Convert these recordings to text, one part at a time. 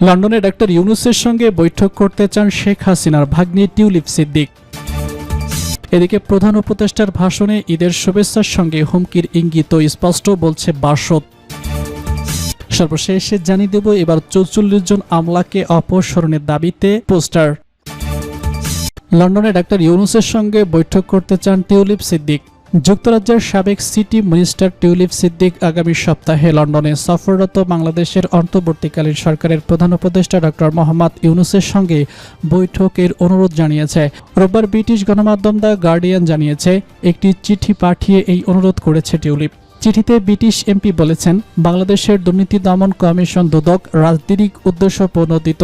লন্ডনে ডাক্তার ইউনুসের সঙ্গে বৈঠক করতে চান শেখ হাসিনার ভাগ্নি টিউলিপ সিদ্দিক। এদিকে প্রধান উপদেষ্টার ভাষণে ঈদের শুভেচ্ছার সঙ্গে হুমকির ইঙ্গিত স্পষ্ট বলছে বাসদ। সর্বশেষে জানিয়ে দেব এবার চৌচল্লিশ জন আমলাকে অপসারণের দাবিতে পোস্টার। লন্ডনে ডাক্তার ইউনুসের সঙ্গে বৈঠক করতে চান টিউলিপ সিদ্দিক। যুক্তরাজ্যের সাবেক সিটি মিনিস্টার টিউলিপ সিদ্দিক আগামী সপ্তাহে লন্ডনে সফররত বাংলাদেশের অন্তর্বর্তীকালীন সরকারের প্রধান উপদেষ্টা ডক্টর মোহাম্মদ ইউনুসের সঙ্গে বৈঠকের অনুরোধ জানিয়েছে। রোববার ব্রিটিশ গণমাধ্যম দ্য গার্ডিয়ান জানিয়েছে, একটি চিঠি পাঠিয়ে এই অনুরোধ করেছে টিউলিপ। চিঠিতে ব্রিটিশ এমপি বলেছেন, বাংলাদেশের দুর্নীতি দমন কমিশন দুদক রাজনৈতিক উদ্দেশ্য প্রণোদিত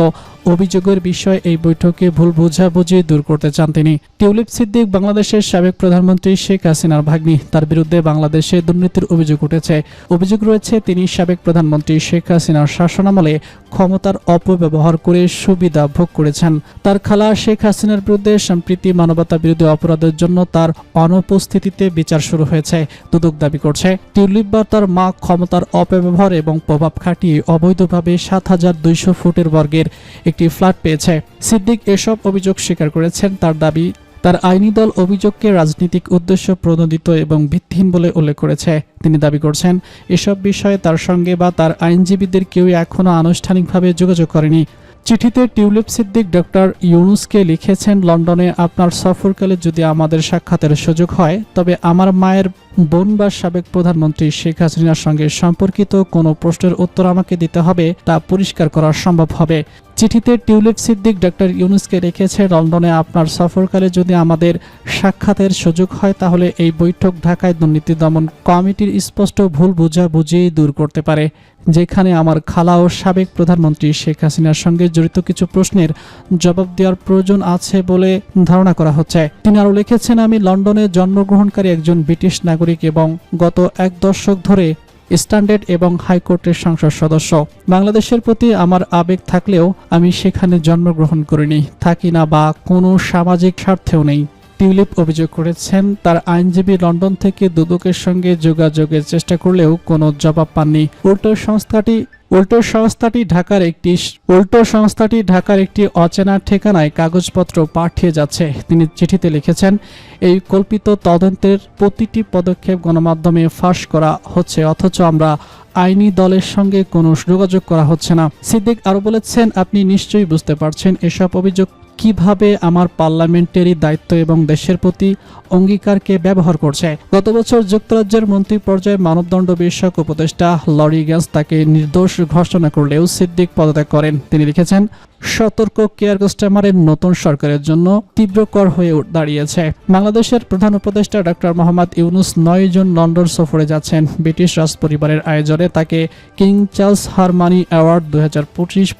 অভিযোগের বিষয়ে এই বৈঠকে ভুল বোঝাবুঝি দূর করতে চান তিনি। টিউলিপ সিদ্দিক বাংলাদেশের সাবেক প্রধানমন্ত্রী শেখ হাসিনার ভাগ্নি। তার বিরুদ্ধে বাংলাদেশে দুর্নীতির অভিযোগ উঠেছে। অভিযোগ রয়েছে, তিনি সাবেক প্রধানমন্ত্রী শেখ হাসিনার শাসনামলে ক্ষমতার অপব্যবহার করে সুবিধা ভোগ করেছেন। তার খালা শেখ হাসিনার বিরুদ্ধে সম্প্রীতি মানবতা বিরোধী অপরাধের জন্য তার অনুপস্থিতিতে বিচার শুরু হয়েছে। দুদক দাবি করছে টিউলিপ বা তার মা ক্ষমতার অপব্যবহার এবং প্রভাব খাটিয়ে অবৈধভাবে সাত হাজার দুইশো ফুটের বর্গের একটি ফ্ল্যাট পেয়েছে। সিদ্দিক এসব অভিযোগ স্বীকার করেছেন। তার দাবি, তার আইনি দল অভিযোগকে রাজনৈতিক উদ্দেশ্য প্রণোদিত এবং ভিত্তিহীন বলে উল্লেখ করেছে। তিনি দাবি করছেন, এসব বিষয়ে তার সঙ্গে বা তার আইনজীবীদের কেউ এখনও আনুষ্ঠানিকভাবে যোগাযোগ করেনি। চিঠিতে টিউলিপ সিদ্দিক ডক্টর ইউনুসকে লিখেছেন, লন্ডনে আপনার সফরকালে যদি আমাদের সাক্ষাতের সুযোগ হয়, তবে আমার মায়ের বোন বা সাবেক প্রধানমন্ত্রী শেখ হাসিনার সঙ্গে সম্পর্কিত কোনো প্রশ্নের উত্তর আমাকে দিতে হবে তা পরিষ্কার করা সম্ভব হবে। চিঠিতে টিউলিপ সিদ্দিক ডক্টর ইউনুসকে রেখেছে, লন্ডনে আপনার সফরকালে যদি আমাদের সাক্ষাতের সুযোগ হয় তাহলে এই বৈঠক ঢাকায় দুর্নীতি দমন কমিটির স্পষ্ট ভুল বোঝাবুঝি দূর করতে পারে। যেখানে আমার খালা ও সাবেক প্রধানমন্ত্রী শেখ হাসিনার সঙ্গে জড়িত কিছু প্রশ্নের জবাব দেওয়ার প্রয়োজন আছে বলে ধারণা করা হচ্ছে। তিনি আরও লিখেছেন, আমি লন্ডনে জন্মগ্রহণকারী একজন ব্রিটিশ নাগরিক এবং গত এক দশক ধরে স্ট্যান্ডার্ড এবং হাইকোর্টের সংসদ সদস্য। বাংলাদেশের প্রতি আমার আবেগ থাকলেও আমি সেখানে জন্মগ্রহণ করিনি। থাকি না বা কোনো সামাজিক স্বার্থেও নেই। টিউলিপ অভিযোগ করেছেন, তার আইনজীবী লন্ডন থেকে দুদকের সঙ্গে যোগাযোগের চেষ্টা করলেও কোনো জবাব পাননি। উল্টো সংস্থাটি উল্টো সংস্থাটি ঢাকার একটি উল্টো সংস্থাটি ঢাকার একটি অচেনা ঠিকানায় কাগজপত্র পাঠিয়ে যাচ্ছে। তিনি চিঠিতে লিখেছেন, এই কল্পিত তদন্তের প্রতিটি পদক্ষেপ গণমাধ্যমে ফাঁস করা হচ্ছে, অথচ আমরা আইনি দলের সঙ্গে কোনো যোগাযোগ করা হচ্ছে না। সিদ্দিক আরও বলেছেন, আপনি নিশ্চয়ই বুঝতে পারছেন এসব অভিযোগ কীভাবে আমার পার্লামেন্টারি দায়িত্ব এবং দেশের প্রতি অঙ্গীকারকে ব্যবহার করছে? গত বছর যুক্তরাজ্যের মন্ত্রী পর্যায়ে মানবদণ্ড বিষয়ক উপদেষ্টা লরি গ্যাস তাকে নির্দোষ ঘোষণা করলেও সিদ্দিক পদত্যাগ করেন। তিনি লিখেছেন, সতর্ক কেয়ার কাস্টমারের নতুন সরকারের জন্য তীব্রকর হয়ে দাঁড়িয়েছে। বাংলাদেশের প্রধান উপদেষ্টা ডক্টর মোহাম্মদ ইউনুস নয় জন লন্ডন সফরে যাচ্ছেন। ব্রিটিশ রাজপরিবারের আয়োজনে তাকে কিং চার্লস হারমানি অ্যাওয়ার্ড দুই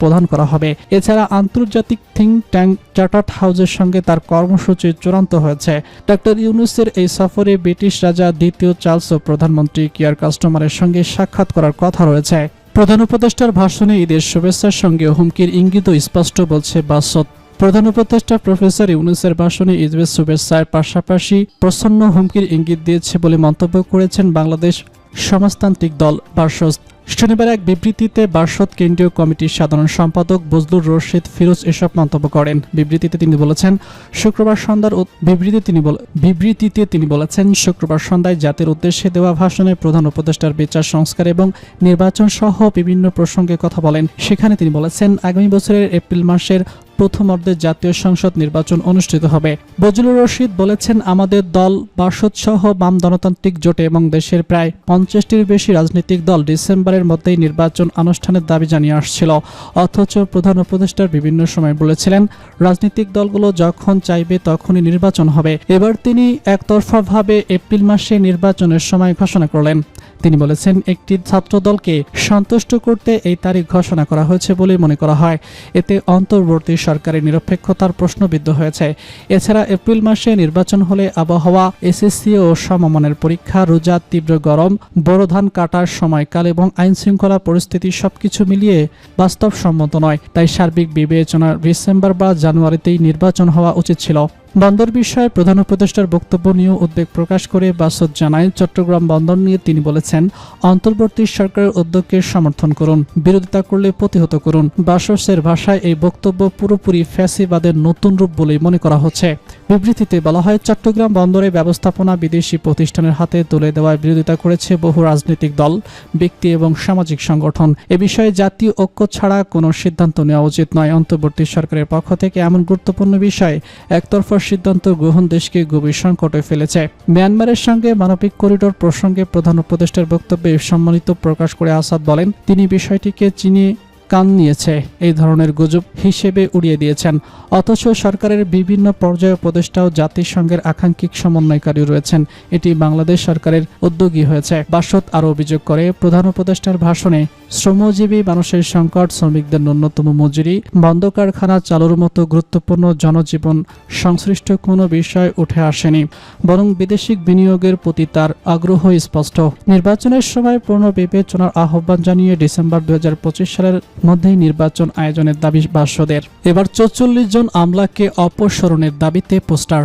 প্রদান করা হবে। এছাড়া আন্তর্জাতিক থিঙ্ক ট্যাঙ্ক চার্টার্ড হাউসের সঙ্গে তার কর্মসূচি চূড়ান্ত হয়েছে। ডক্টর ইউনুসের এই সফরে ব্রিটিশ রাজা দ্বিতীয় চার্লস ও প্রধানমন্ত্রী কেয়ার কাস্টমারের সঙ্গে সাক্ষাৎ করার কথা রয়েছে। প্রধান উপদেষ্টার ভাষণে ঈদের শুভেচ্ছার সঙ্গে হুমকির ইঙ্গিত স্পষ্ট বলছে বাসদ। প্রধান উপদেষ্টা প্রফেসর ইউনুসের ভাষণে ঈদের শুভেচ্ছার পাশাপাশি প্রসন্ন হুমকির ইঙ্গিত দিয়েছে বলে মন্তব্য করেছেন বাংলাদেশ সমাজতান্ত্রিক দল বার্সদ শনিবার এক বিবৃতিতে বার্সদ কেন্দ্রীয় কমিটির সাধারণ সম্পাদক বজলুর রশিদ ফিরোজ এসব মন্তব্য করেন। বিবৃতিতে তিনি বলেছেন, শুক্রবার সন্ধ্যার বিবৃতি তিনি বিবৃতিতে তিনি বলেছেন, শুক্রবার সন্ধ্যায় জাতির উদ্দেশ্যে দেওয়া ভাষণে প্রধান উপদেষ্টার বিচার, সংস্কার এবং নির্বাচন সহ বিভিন্ন প্রসঙ্গে কথা বলেন। সেখানে তিনি বলেছেন, আগামী বছরের এপ্রিল মাসের প্রথম অর্ধে জাতীয় সংসদ নির্বাচন অনুষ্ঠিত হবে। বজলুর রশিদ বলেছেন, আমাদের দল বাসদ সহ বাম গণতান্ত্রিক জোটে এবং দেশের প্রায় পঞ্চাশটির বেশি রাজনৈতিক দল ডিসেম্বরের মধ্যেই নির্বাচন অনুষ্ঠানের দাবি জানিয়ে আসছিল। অথচ প্রধান উপদেষ্টার বিভিন্ন সময় বলেছিলেন, রাজনৈতিক দলগুলো যখন চাইবে তখনই নির্বাচন হবে। এবার তিনি একতরফাভাবে এপ্রিল মাসে নির্বাচনের সময় ঘোষণা করলেন। তিনি বলেছেন, একটি ছাত্র দলকে সন্তুষ্ট করতে এই তারিখ ঘোষণা করা হয়েছে বলে মনে করা হয়। এতে অন্তর্বর্তী সরকারের নিরপেক্ষতার প্রশ্নবিদ্ধ হয়েছে। এছাড়া এপ্রিল মাসে নির্বাচন হলে আবহাওয়া, এসএসসি ও সমমানের পরীক্ষা রোজা তীব্র গরম, বড় ধান কাটার সময়কাল এবং আইন শৃঙ্খলা পরিস্থিতি সবকিছু মিলিয়ে বাস্তবসম্মত নয়। তাই সার্বিক বিবেচনার ডিসেম্বর বা জানুয়ারিতেই নির্বাচন হওয়া উচিত ছিল। বন্দর বিষয়ে প্রধান উপদেষ্টার বক্তব্য নিয়ে উদ্বেগ প্রকাশ করে বাসদ জানায়, চট্টগ্রাম বন্দর নিয়ে তিনি বলেছেন, অন্তর্বর্তী সরকারের উদ্যোগকে সমর্থন করুন, বিরোধিতা করলে প্রতিহত করুন। বাসসের ভাষায় এই বক্তব্য পুরোপুরি ফ্যাসিবাদের নতুন রূপ বলেই মনে করা হচ্ছে। বিবৃতিতে বলা হয়, চট্টগ্রাম বন্দরে ব্যবস্থাপনা বিদেশি প্রতিষ্ঠানের হাতে তুলে দেওয়ার বিরোধিতা করেছে বহু রাজনৈতিক দল, ব্যক্তি এবং সামাজিক সংগঠন। এ বিষয়ে জাতীয় ঐক্য ছাড়া কোনো সিদ্ধান্ত নেওয়া উচিত নয়। অন্তর্বর্তী সরকারের পক্ষ থেকে এমন গুরুত্বপূর্ণ বিষয়ে একতরফা সিদ্ধান্ত গ্রহণ দেশকে গভীর সংকটে ফেলেছে। মিয়ানমারের সঙ্গে মানবিক করিডোর প্রসঙ্গে প্রধান উপদেষ্টার বক্তব্যে সম্মানিত প্রকাশ করে আসাদ বলেন, তিনি বিষয়টিকে চিনি কান নিয়েছে। এই ধরনের গুজব হিসেবে উড়িয়ে দিয়েছেন। অথচ সরকারের বিভিন্ন পর্যায়ে উপদেষ্টা ও জাতিসংঘের আকাঙ্ক্ষিক সমন্বয়কারী রয়েছেন। এটি বাংলাদেশ সরকারের উদ্যোগী হয়েছে। বাসদ আরও অভিযোগ করে, প্রধান উপদেষ্টার ভাষণে শ্রমজীবী মানুষের সংকট, শ্রমিকদের ন্যূনতম মজুরি, বন্ধ কারখানা চালুর মতো গুরুত্বপূর্ণ জনজীবন সংশ্লিষ্ট কোনো বিষয় উঠে আসেনি, বরং বিদেশিক বিনিয়োগের প্রতি তার আগ্রহ স্পষ্ট। নির্বাচনের সময় পূর্ণ বিবেচনার আহ্বান জানিয়ে ডিসেম্বর দুই হাজার পঁচিশ সালের মধ্যেই নির্বাচন আয়োজনের দাবি বাসদের। এবার চৌচল্লিশ জন আমলাকে অপসারণের দাবিতে পোস্টার।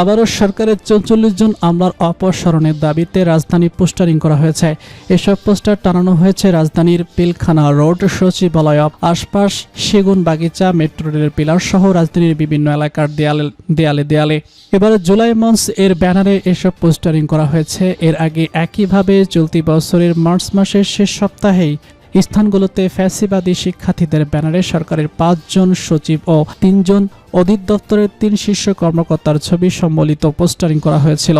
আবারও সরকারের চৌচল্লিশ জন আমলার অপসারণের দাবিতে রাজধানী পোস্টারিং করা হয়েছে। এসব পোস্টার টানানো হয়েছে রাজধানীর পিলখানা রোড সচিবালয় আশপাশ, সেগুন বাগিচা, মেট্রো রেলের পিলার সহ রাজধানীর বিভিন্ন এলাকার দেয়ালে দেয়ালে দেয়ালে। এবারে জুলাই মঞ্চ এর ব্যানারে এসব পোস্টারিং করা হয়েছে। এর আগে একইভাবে চলতি বছরের মার্চ মাসের শেষ সপ্তাহেই স্থানগুলোতে ফ্যাসিবাদী শিক্ষার্থীদের ব্যানারে সরকারের পাঁচজন সচিব ও তিনজন অধিদপ্তরের তিন শীর্ষ কর্মকর্তার ছবি সম্বলিত পোস্টারিং করা হয়েছিল।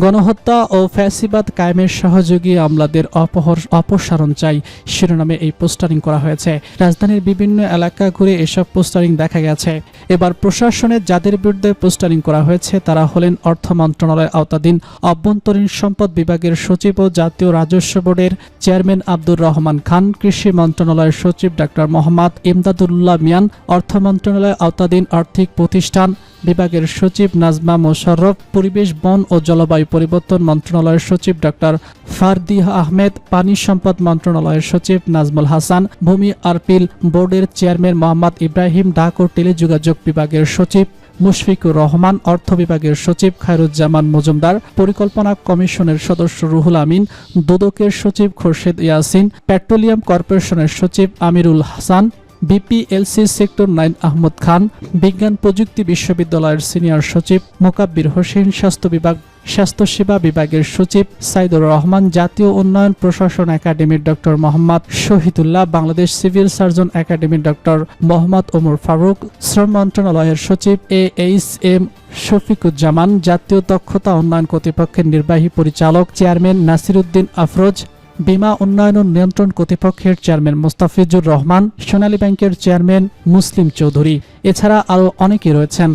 গণহত্যা ও ফ্যাসিবাদ কায়েমের সহযোগী আমলাদের অপহর, অপসারণ চাই। শিরোনামে এই পোস্টারিং করা হয়েছে। রাজধানীর বিভিন্ন এলাকা ঘুরে এসব পোস্টারিং দেখা গেছে। এবার প্রশাসনের যাদের বিরুদ্ধে পোস্টারিং করা হয়েছে, তারা হলেন অর্থ মন্ত্রণালয়ের আওতাধীন অভ্যন্তরীণ সম্পদ বিভাগের সচিব ও জাতীয় রাজস্ব বোর্ডের চেয়ারম্যান আব্দুর রহমান খান, কৃষি মন্ত্রণালয়ের সচিব ডাক্তার মোহাম্মদ ইমদাদুল্লাহ মিয়ান, অর্থ মন্ত্রণালয়ের আওতাধীন আর্থিক প্রতিষ্ঠান বিভাগের সচিব নাজমা মোশাররফ, পরিবেশ, বন ও জলবায়ু পরিবর্তন মন্ত্রণালয়ের সচিব ডক্টর ফারদিহ আহমেদ, পানি সম্পদ মন্ত্রণালয়ের সচিব নাজমুল হাসান, ভূমি আরপিল বোর্ডের চেয়ারম্যান মোহাম্মদ ইব্রাহিম ডাক ও টেলিযোগাযোগ বিভাগের সচিব মুশফিকুর রহমান, অর্থ বিভাগের সচিব খায়রুজ্জামান মজুমদার, পরিকল্পনা কমিশনের সদস্য রুহুল আমিন, দুদকের সচিব খোরশেদ ইয়াসিন, পেট্রোলিয়াম কর্পোরেশনের সচিব Amirul Hasan BPLC sector nine Ahmad Khan, বিজ্ঞান প্রযুক্তি বিশ্ববিদ্যালয়ের সিনিয়র সচিব, মোকাব্বির হোসেন স্বাস্থ্য বিভাগ স্বাস্থ্যসেবা বিভাগের সচিব, সাইদুর রহমান, জাতীয় উন্নয়ন প্রশাসন একাডেমির doctor Mohammad Shahidullah, Bangladesh civil surgeon একাডেমির ডক্টর মোহাম্মদ ওমর ফারুক, শ্রম মন্ত্রণালয়ের সচিব এ এইচ এম শফিকুজ্জামান, জাতীয় দক্ষতা উন্নয়ন কর্তৃপক্ষের নির্বাহী পরিচালক চেয়ারম্যান নাসিরুদ্দিন আফরোজ বীমা উন্নয়ন ও নিয়ন্ত্রণ কর্তৃপক্ষের চেয়ারম্যান মোস্তাফিজুর রহমান, সোনালী ব্যাংকের চেয়ারম্যান মুসলিম চৌধুরী, এছাড়া আরও অনেকে রয়েছেন।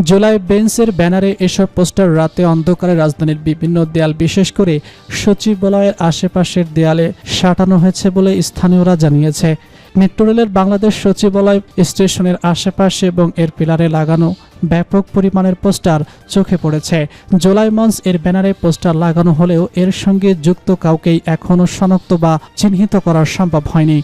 জুলাই বেঞ্চের ব্যানারে এসব পোস্টার রাতে অন্ধকারে রাজধানীর বিভিন্ন দেয়াল, বিশেষ করে সচিবালয়ের আশেপাশের দেয়ালে সাঁটানো হয়েছে বলে স্থানীয়রা জানিয়েছে। মেট্রো রেলের বাংলাদেশ সচিবালয় স্টেশনের আশেপাশে এবং এর পিলারে লাগানো ব্যাপক পরিমাণের পোস্টার চোখে পড়েছে। জুলাই মঞ্চ এর ব্যানারে পোস্টার লাগানো হলেও এর সঙ্গে যুক্ত কাউকেই এখনও শনাক্ত বা চিহ্নিত করা সম্ভব হয়নি।